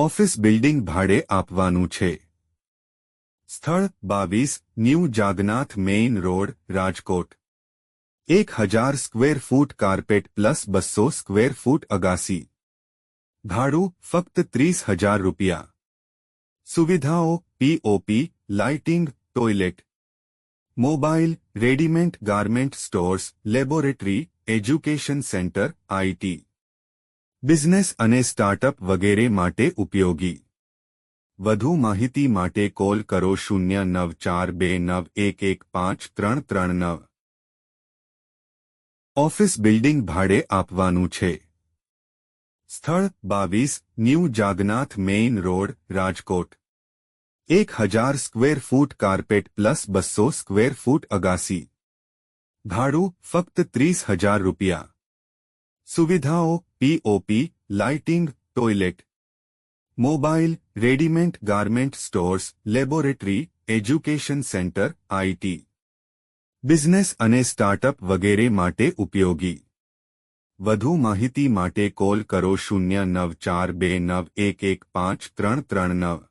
office building ભાડે આપવાનું છે સ્થળ બાવીસ New Jagnath main road Rajkot એક હજાર સ્ક્વેર ફૂટ કાર્પેટ પ્લસ બસો સ્ક્વેર ફૂટ અગાસી ભાડું ફક્ત ત્રીસ હજાર રૂપિયા સુવિધાઓ POP lighting toilet mobile readymade garment stores laboratory education centre IT business अने स्टार्टअप वगैरे माटे उपयोगी વધુ માહિતી માટે કોલ કરો 09429115339 ઓફિસ બિલ્ડિંગ ભાડે આપવાનું છે સ્થળ 22 New Jagnath main road Rajkot 1000 square foot carpet plus 200 square foot અગાસી ભાડું ફક્ત 30000 રૂપિયા સુવિધાઓ POP lighting toilet mobile readymade garment stores laboratory education centre IT business અને સ્ટાર્ટઅપ વગેરે માટે ઉપયોગી વધુ માહિતી માટે કોલ કરો શૂન્ય નવ ચાર બે નવ એક એક પાંચ ત્રણ ત્રણ નવ